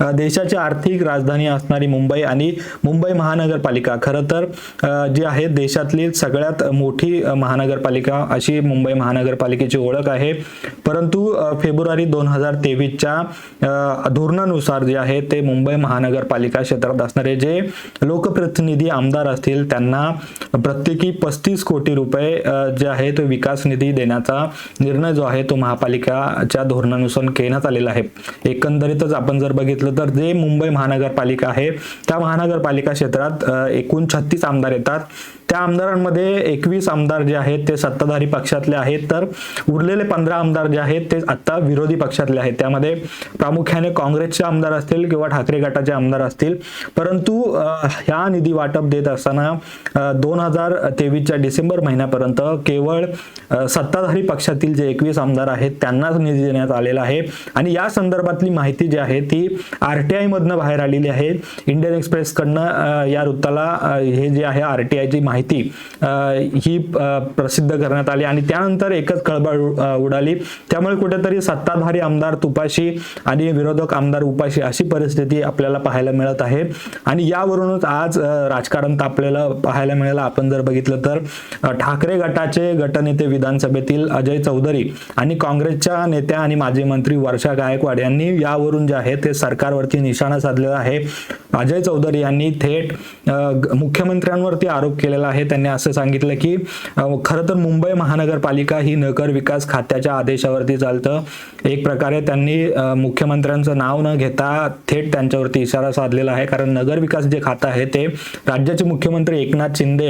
देशाची आर्थिक राजधानी असणारी मुंबई आणि मुंबई महानगरपालिका. खरं तर जी आहे देशातली सगळ्यात मोठी महानगरपालिका अशी मुंबई महानगरपालिकेची ओळख आहे. परंतु फेब्रुवारी दोन हजार तेवीसच्या धोरणानुसार जे आहे ते मुंबई महानगरपालिका क्षेत्रात असणारे जे लोकप्रतिनिधी आमदार असतील त्यांना प्रत्येकी पस्तीस कोटी रुपये जे आहे तो विकास निधी देण्याचा निर्णय जो आहे तो महापालिकाच्या धोरणानुसार घेण्यात आलेला आहे. एकंदरीतच आपण जर बघितलं तर जे मुंबई महानगरपालिका आहे त्या महानगरपालिका क्षेत्रात एकूण छत्तीस आमदार येतात. त्या आमदारांमध्ये एकवीस आमदार जे आहेत ते सत्ताधारी पक्षातले आहेत तर उरलेले पंधरा आमदार जे आहेत ते आत्ता विरोधी पक्षातले आहेत. त्यामध्ये प्रामुख्याने काँग्रेसचे आमदार असतील किंवा ठाकरे गटाचे आमदार असतील. परंतु ह्या निधी वाटप देत असताना दोन हजार तेवीसच्या डिसेंबर महिन्यापर्यंत केवळ सत्ताधारी पक्षातील जे एकवीस आमदार आहेत त्यांनाच निधी देण्यात आलेला आहे. आणि या संदर्भातली माहिती जी आहे ती आर टी आयमधनं बाहेर आलेली आहे. इंडियन एक्सप्रेसकडनं या वृत्ताला हे जे आहे आर टी आयची माहिती ही प्रसिद्ध करण्यात आली आणि त्यानंतर एकच खळबळ उडाली. त्यामुळे कुठेतरी सत्ताधारी आमदार तुपाशी आणि विरोधक आमदार उपाशी अशी परिस्थिती आपल्याला पाहायला मिळत आहे. आणि यावरूनच आज राजकारण तापलेलं पाहायला मिळालं. आपण जर बघितलं तर ठाकरे गटाचे गटनेते विधानसभेतील अजय चौधरी आणि काँग्रेसच्या नेत्या आणि माजी मंत्री वर्षा गायकवाड यांनी यावरून जे आहे ते सरकार सरकारवरती निशाणा साधलेला आहे. अजय चौधरी यांनी थेट मुख्यमंत्र्यांवरती आरोप केलेला आहे. त्यांनी असं सांगितलं की खरं तर मुंबई महानगरपालिका ही नगर विकास खात्याच्या आदेशावरती चालतं. एक प्रकारे त्यांनी मुख्यमंत्र्यांचं नाव न घेता थेट त्यांच्यावरती इशारा साधलेला आहे. कारण नगर विकास जे खातं आहे ते राज्याचे मुख्यमंत्री एकनाथ शिंदे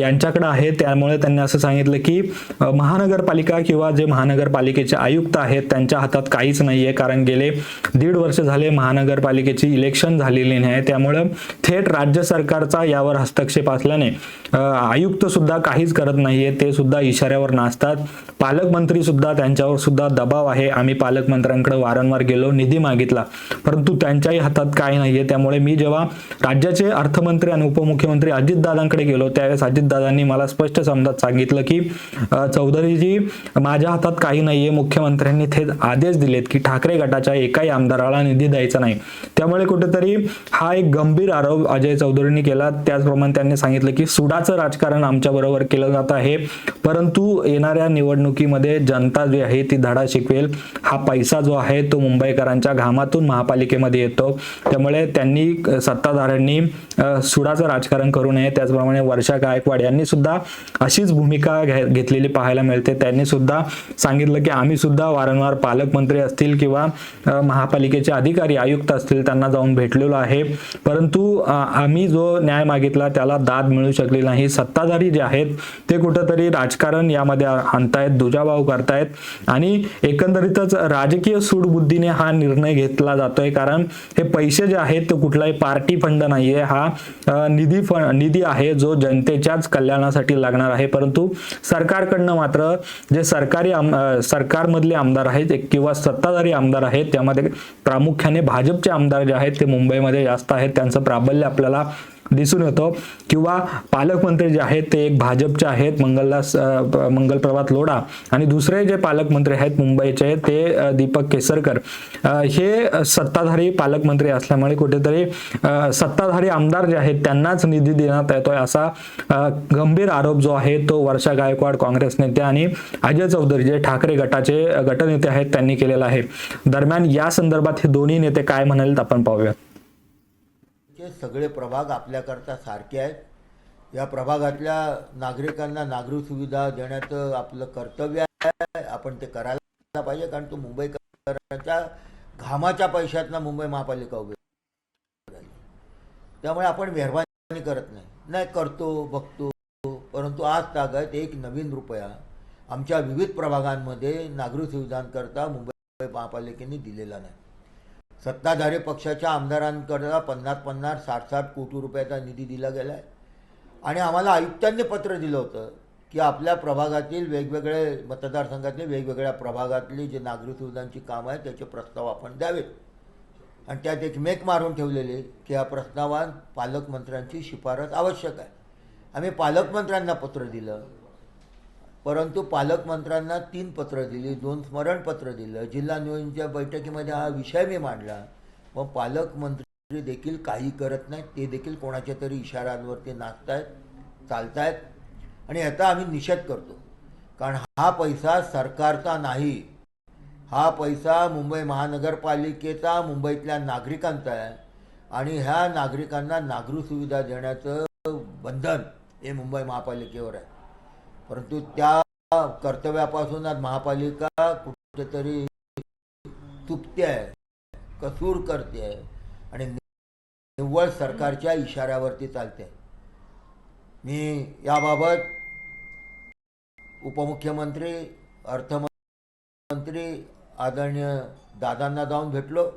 यांच्याकडे आहे. त्यामुळे त्यांनी असं सांगितलं की महानगरपालिका किंवा जे महानगरपालिकेचे आयुक्त आहेत त्यांच्या हातात काहीच नाहीये. कारण गेले दीड वर्ष झाले महानगरपालिकेची इलेक्शन झालेली नाही. त्यामुळं थेट राज्य सरकारचा यावर हस्तक्षेप असल्याने आयुक्त सुद्धा काहीच करत नाहीये. ते सुद्धा इशाऱ्यावर नाचतात. पालकमंत्री सुद्धा त्यांच्यावर सुद्धा दबाव आहे. आम्ही पालकमंत्र्यांकडे वारंवार गेलो निधी मागितला. परंतु त्यांच्याही हातात काय नाहीये. त्यामुळे मी जेव्हा राज्याचे अर्थमंत्री आणि उपमुख्यमंत्री अजितदादांकडे गेलो त्यावेळेस अजितदादांनी मला स्पष्ट समजात सांगितलं की चौधरीजी माझ्या हातात काही नाहीये. मुख्यमंत्र्यांनी थेट आदेश दिलेत की ठाकरे गटाच्या एकाही आमदाराला निधी द्यायचा नाही. त्यामुळे कुठेतरी हा एक गंभीर आरोप अजय चौधरींनी केला. त्याचप्रमाणे त्यांनी सांगितलं की सुडाचं राजकारण आमच्या बरोबर केलं जात आहे. परंतु येणाऱ्या निवडणुकीमध्ये जनता जी आहे ती धडा शिकवेल. हा पैसा जो आहे तो मुंबईकरांच्या घामातून महापालिकेमध्ये येतो. त्यामुळे त्यांनी सत्ताधाऱ्यांनी सुडाचं राजकारण करू नये. त्याचप्रमाणे वर्षा गायकवाड यांनी सुद्धा अशीच भूमिका घे- घेतलेली पाहायला मिळते. त्यांनी सुद्धा सांगितलं की आम्ही सुद्धा वारंवार पालकमंत्री असतील किंवा महापालिकेचे अधिकारी आयुक्त असतील त्यांना जाऊन भेटलेलो आहे. परंतु आम्ही जो न्याय मागितला त्याला दाद मिळू शकली नाही. सत्ताधारी जे आहेत ते कुठंतरी राजकारण यामध्ये आणतायत दुजाभाव करतायत. आणि एकंदरीतच राजकीय सूडबुद्धीने हा निर्णय घेतला जातोय. कारण हे पैसे जे आहेत ते कुठलाही पार्टी फंड नाहीये. हा निधी फ निधी आहे जो जनतेच्याच कल्याणासाठी लागणार आहे. परंतु सरकारकडनं मात्र जे सरकारी आम सरकारमधले आमदार आहेत एक किंवा सत्ताधारी आमदार आहेत त्यामध्ये प्रामुख्याने भाजपचे आमदार जे आहेत ते मुंबईमध्ये जास्त आहेत. त्यांचं प्राबल्य आपल्याला दिसून येतो. किंवा पालकमंत्री जे आहेत ते एक भाजपचे आहेत मंगलदास प- मंगलप्रभात लोढा आणि दुसरे जे पालकमंत्री आहेत मुंबईचे ते दीपक केसरकर. हे सत्ताधारी पालकमंत्री असल्यामुळे कुठेतरी सत्ताधारी आमदार जे आहेत त्यांनाच निधी देण्यात येतोय असा गंभीर आरोप जो आहे तो वर्षा गायकवाड काँग्रेस नेते आणि अजय चौधरी जे ठाकरे गटाचे गटनेते आहेत त्यांनी केलेला आहे. दरम्यान या संदर्भात हे दोन्ही नेते काय म्हणालेत आपण पाहूया. चे सगळे प्रभाग आपल्याकरता सारखे आहेत. या प्रभागातल्या नागरिकांना नागरिक सुविधा देण्याचं आपलं कर्तव्य आहे. आपण ते करायला पाहिजे कारण तो मुंबईकरांच्या घामाच्या पैशातनं मुंबई महापालिका उभी त्यामुळे आपण मेहरबानी करत नाही. नाही करतो बघतो. परंतु आज तागत एक नवीन रुपया आमच्या विविध प्रभागांमध्ये नागरिक सुविधांकरता मुंबई महापालिकेने दिलेला नाही. सत्ताधारी पक्षाच्या आमदारांकडला पन्नास पन्नास साठ साठ कोटी रुपयाचा निधी दिला गेला आहे आणि आम्हाला आयुक्तांनी पत्र दिलं होतं की आपल्या प्रभागातील वेगवेगळे मतदारसंघातले वेगवेगळ्या प्रभागातली जे नागरिक सुविधांची कामं आहेत त्याचे प्रस्ताव आपण द्यावेत. आणि त्यात एक मेक मारून ठेवलेले की या प्रस्तावात पालकमंत्र्यांची शिफारस आवश्यक आहे. आम्ही पालकमंत्र्यांना पत्र दिलं. परंतु पालकमंत्र्यांना तीन पत्र दिली दोन स्मरणपत्र दिलं. जिल्हा नियोजनच्या बैठकीमध्ये हा विषय मी मांडला. व पालकमंत्री देखील काही करत नाहीत. ते देखील कोणाच्या तरी इशाऱ्यांवरती नाचतायत चालतायत. आणि याचा आम्ही निषेध करतो. कारण हा पैसा सरकारचा नाही. हा पैसा मुंबई महानगरपालिकेचा मुंबईतल्या नागरिकांचा आहे. आणि ह्या नागरिकांना नागरी सुविधा देण्याचं बंधन हे मुंबई महापालिकेवर आहे. परंतु त्या कर्तव्यापासून आज महापालिका कुठेतरी चुकते आहे कसूर करते आहे आणि निव्वळ सरकारच्या इशाऱ्यावरती चालते मी याबाबत उपमुख्यमंत्री अर्थमंत्री आदरणीय दादांना जाऊन भेटलो.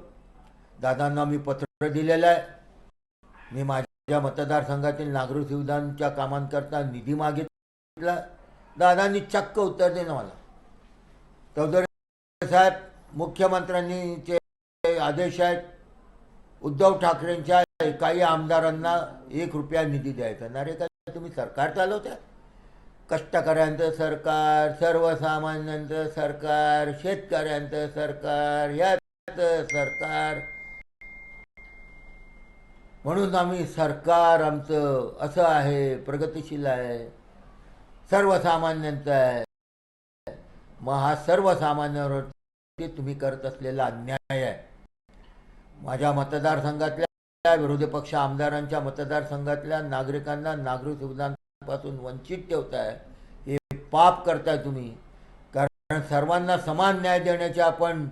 दादांना मी पत्र दिलेलं आहे. मी माझ्या मतदारसंघातील नागरिक सुविधांच्या कामांकरता निधी मागितला. दादांनी चक्क उत्तर देणं मला. चौधरी साहेब मुख्यमंत्र्यांचे आदेश आहेत. उद्धव ठाकरेंच्या काही आमदारांना एक रुपया निधी द्यायचा. ना रे काय तुम्ही सरकार चालवता कष्टकऱ्यांचं सरकार सर्वसामान्यांचं सरकार शेतकऱ्यांचं सरकार ह्याचं सरकार. म्हणून आम्ही सरकार आमचं असं आहे प्रगतिशील आहे. सर्वसामान्यांचं आहे मग हा सर्वसामान्यांवरती तुम्ही करत असलेला अन्याय आहे. माझ्या मतदारसंघातल्या विरोधी पक्ष आमदारांच्या मतदारसंघातल्या नागरिकांना नागरिक सुविधांपासून वंचित ठेवताय हे पाप करताय तुम्ही. कारण सर्वांना समान न्याय देण्याची आपण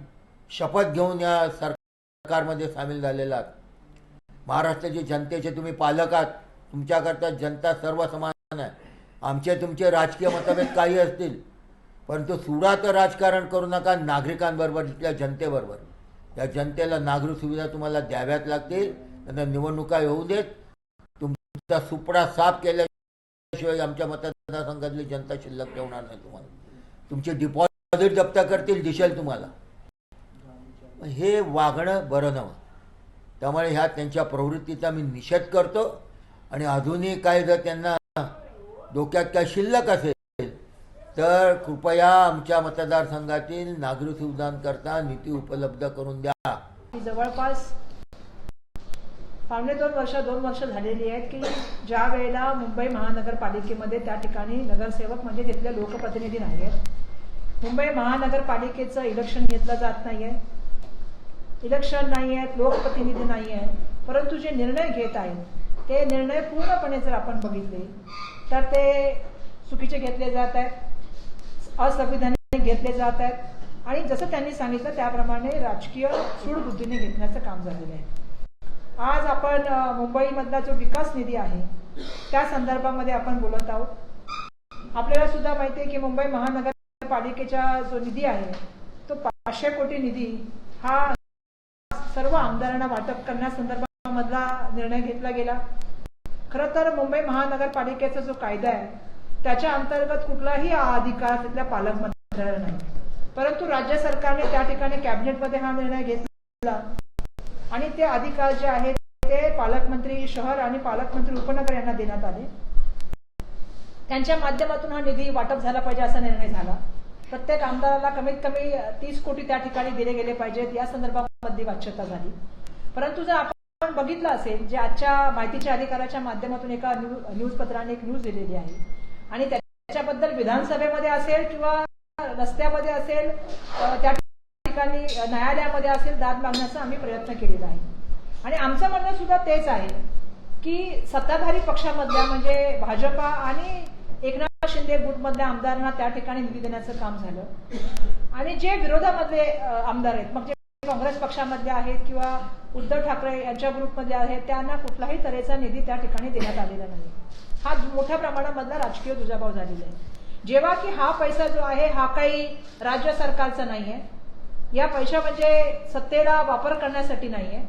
शपथ घेऊन या सरकारमध्ये सामील झालेला आहात. महाराष्ट्राची जनतेचे तुम्ही पालक आहात तुमच्याकरता जनता सर्व समान आहे. आमचे तुमचे राजकीय मतभेद काही असतील परंतु सुडाचं राजकारण करू नका नागरिकांबरोबर इथल्या जनतेबरोबर. त्या जनतेला नागरिक सुविधा तुम्हाला द्याव्याच लागतील त्यांना निवडणुका येऊ देत. तुमचा सुपडा साफ केल्याशिवाय आमच्या मतदारसंघातली जनता शिल्लक ठेवणार नाही तुम्हाला. तुमचे डिपॉझिट जप्त करतील दिसेल तुम्हाला. हे वागणं बरं नव्हतं. त्यामुळे ह्या त्यांच्या प्रवृत्तीचा मी निषेध करतो. आणि अजूनही काय जर त्यांना डोक्यात काय शिल्लक असेल तर कृपया आमच्या मतदारसंघातील नागरिक सुविधांकरता निधी उपलब्ध करून द्या. जवळपास पावणे दोन वर्ष दोन वर्ष झालेली आहेत की ज्या वेळेला मुंबई महानगरपालिकेमध्ये त्या ठिकाणी नगरसेवक म्हणजे तिथले लोकप्रतिनिधी नाही आहेत. मुंबई महानगरपालिकेचं इलेक्शन घेतलं जात नाही आहे इलेक्शन नाही आहेत लोकप्रतिनिधी नाही आहे परंतु जे निर्णय घेत आहेत ते निर्णय पूर्णपणे जर आपण बघितले तर ते चुकीचे घेतले जात आहेत. असंविधानिक घेतले जात आहेत. आणि जसं त्यांनी सांगितलं त्याप्रमाणे राजकीय सूडबुद्धीने घेतण्याचं काम झालेलं आहे. आज आपण मुंबईमधला जो विकास निधी आहे त्या संदर्भामध्ये आपण बोलत आहोत. आपल्याला सुद्धा माहिती आहे की मुंबई महानगरपालिकेचा जो निधी आहे तो पाचशे कोटी निधी हा सर्व आमदारांना वाटप करण्यासंदर्भामधला निर्णय घेतला गेला. खरं तर मुंबई महानगरपालिकेचा जो कायदा आहे त्याच्या अंतर्गत कुठलाही अधिकार तिथल्या पालकमंत्र्याला नाही. परंतु राज्य सरकारने त्या ठिकाणी कॅबिनेटमध्ये हा निर्णय घेतला. आणि ते अधिकार जे आहेत ते पालकमंत्री शहर आणि पालकमंत्री उपनगर यांना देण्यात आले. त्यांच्या माध्यमातून हा निधी वाटप झाला पाहिजे असा निर्णय झाला. प्रत्येक आमदाराला कमीत कमी तीस कोटी त्या ठिकाणी दिले गेले पाहिजेत या संदर्भामध्ये वाच्यता झाली. परंतु जर आपण बघितलं असेल जे आजच्या माहितीच्या अधिकाराच्या माध्यमातून एका न्यू- न्यूज पत्राने एक न्यूज दिलेली आहे. आणि त्याच्याबद्दल विधानसभेमध्ये असेल किंवा रस्त्यामध्ये असेल त्या ठिकाणी न्यायालयामध्ये असेल दाद मागण्याचा आम्ही प्रयत्न केलेला आहे. आणि आमचं म्हणणं सुद्धा तेच आहे की सत्ताधारी पक्षामधल्या म्हणजे भाजपा आणि एकनाथ शिंदे गुटमधल्या आमदारांना त्या ठिकाणी निधी देण्याचं काम झालं. आणि जे विरोधामधले आमदार आहेत मग काँग्रेस पक्षामध्ये आहेत किंवा उद्धव ठाकरे यांच्या ग्रुपमध्ये आहेत त्यांना कुठलाही तऱ्हेचा निधी त्या ठिकाणी देण्यात आलेला नाही. हा मोठ्या प्रमाणामधला राजकीय दुजाभाव झालेला आहे. जेव्हा की हा पैसा जो आहे हा काही राज्य सरकारचा नाही आहे या पैसा म्हणजे सत्तेला वापर करण्यासाठी नाही आहे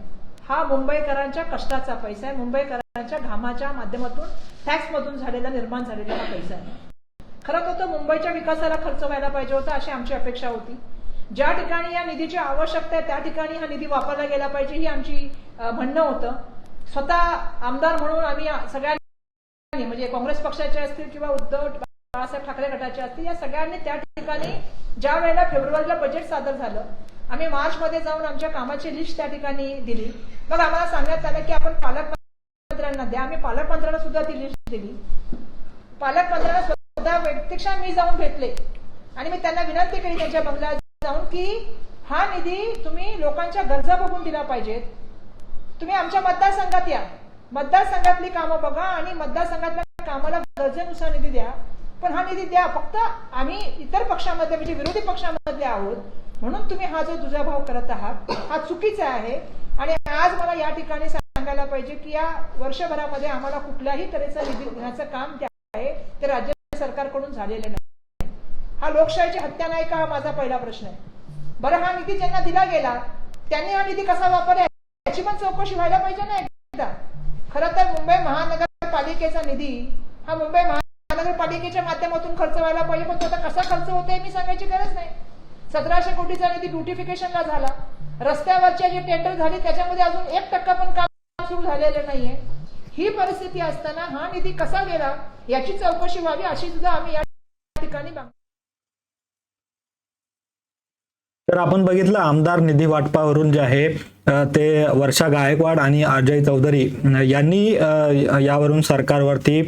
हा मुंबईकरांच्या कष्टाचा पैसा आहे. मुंबईकरांच्या घामाच्या माध्यमातून टॅक्समधून झालेला निर्माण झालेला हा पैसा आहे. खरं तर तो मुंबईच्या विकासाला खर्च व्हायला पाहिजे होता अशी आमची अपेक्षा होती. ज्या ठिकाणी या निधीची आवश्यकता आहे त्या ठिकाणी हा निधी वापरला गेला पाहिजे ही आमची म्हणणं होतं. स्वतः आमदार म्हणून आम्ही सगळ्यांनी म्हणजे काँग्रेस पक्षाचे असतील किंवा उद्धव बाळासाहेब ठाकरे गटाचे असतील या सगळ्यांनी त्या ठिकाणी ज्या वेळेला फेब्रुवारीला बजेट सादर झालं आम्ही मार्चमध्ये जाऊन आमच्या कामाची लिस्ट त्या ठिकाणी दिली. मग आम्हाला सांगण्यात आलं की आपण पालकमंत्र्यांना द्या. आम्ही पालकमंत्र्यांना सुद्धा ती लिस्ट दिली. पालकमंत्र्यांना स्वतः प्रत्यक्ष मी जाऊन भेटले. आणि मी त्यांना विनंती केली त्यांच्या बंगल्यात जाऊन की हा निधी तुम्ही लोकांच्या गरजा बघून दिला पाहिजेत. तुम्ही आमच्या मतदारसंघात या. मतदारसंघातली कामं बघा आणि मतदारसंघातल्या कामाला गरजेनुसार निधी द्या. पण हा निधी द्या. फक्त आम्ही इतर पक्षामध्ये म्हणजे विरोधी पक्षामध्ये आहोत. म्हणून तुम्ही हा जो दुजाभाव करत आहात हा चुकीचा आहे. आणि आज मला या ठिकाणी सांगायला पाहिजे की या वर्षभरामध्ये आम्हाला कुठल्याही तऱ्हेचा निधी देण्याचं काम जे आहे. ते राज्य सरकारकडून झालेलं नाही. हा लोकशाहीची हत्या नाही का? हा माझा पहिला प्रश्न आहे. बरं हा निधी ज्यांना दिला गेला त्यांनी हा निधी कसा वापरला? याची पण चौकशी व्हायला पाहिजे ना एकदा. खरं तर मुंबई महानगरपालिकेचा निधी हा मुंबई महानगरपालिकेच्या माध्यमातून खर्च व्हायला पाहिजे पण तो आता कसा खर्च होतोय मी सांगायची गरज नाही. सतराशे कोटीचा निधी ब्युटिफिकेशनला झाला. रस्त्यावरच्या जे टेंडर झाले त्याच्यामध्ये अजून एक टक्का पण काम सुरू झालेलं नाहीये. ही परिस्थिती असताना हा निधी कसा गेला याची चौकशी व्हावी अशी सुद्धा आम्ही या ठिकाणी तर आपण बघितलं आमदार निधी वाटपावरून जे आहे ते वर्षा गायकवाड आणि अजय चौधरी यांनी यावरून सरकारवरती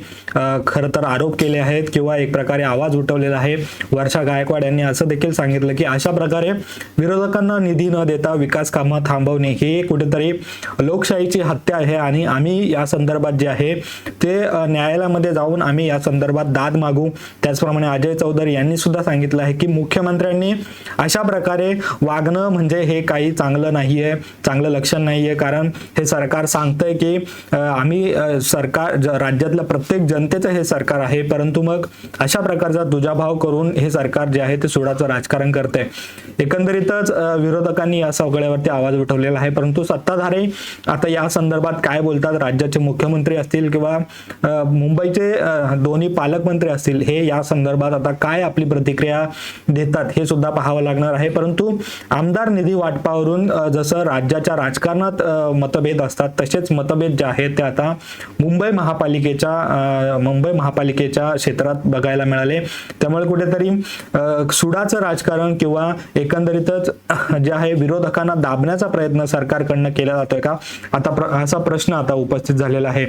खरं तर आरोप केले आहेत किंवा एक प्रकारे आवाज उठवलेला आहे. वर्षा गायकवाड यांनी असं देखील सांगितलं की अशा प्रकारे विरोधकांना निधी न देता विकास कामं थांबवणे हे कुठेतरी लोकशाहीची हत्या आहे आणि आम्ही या संदर्भात जे आहे ते न्यायालयामध्ये जाऊन आम्ही या संदर्भात दाद मागू. त्याचप्रमाणे अजय चौधरी यांनी सुद्धा सांगितलं आहे की मुख्यमंत्र्यांनी अशा प्रकारे वागणं म्हणजे हे काही चांगलं नाही आहे चांगलं लक्षण नाहीये. कारण हे सरकार सांगतंय की आम्ही सरकार राज्यातल्या प्रत्येक जनतेचं हे सरकार आहे. परंतु मग अशा प्रकारचा दुजाभाव करून हे सरकार जे आहे ते सुडाचं राजकारण करते एकंदरीतच विरोधकांनी या सगळ्यावरती आवाज उठवलेला आहे. परंतु सत्ताधारी आता या संदर्भात काय बोलतात? राज्याचे मुख्यमंत्री असतील किंवा मुंबईचे दोन्ही पालकमंत्री असतील हे या संदर्भात आता काय आपली प्रतिक्रिया देतात हे सुद्धा पाहावं लागणार आहे. परंतु आमदार निधी वाटपावरून जसं राज्यात राज्याच्या राजकारणात मतभेद असतात. तसेच मतभेद जे आहेत ते आता मुंबई महापालिकेच्या मुंबई महापालिकेच्या क्षेत्रात बघायला मिळाले. त्यामुळे कुठेतरी सुडाचं राजकारण किंवा एकंदरीतच जे आहे विरोधकांना दाबण्याचा प्रयत्न सरकारकडनं केला जातोय का? आता प्र- असा प्रश्न आता उपस्थित झालेला आहे.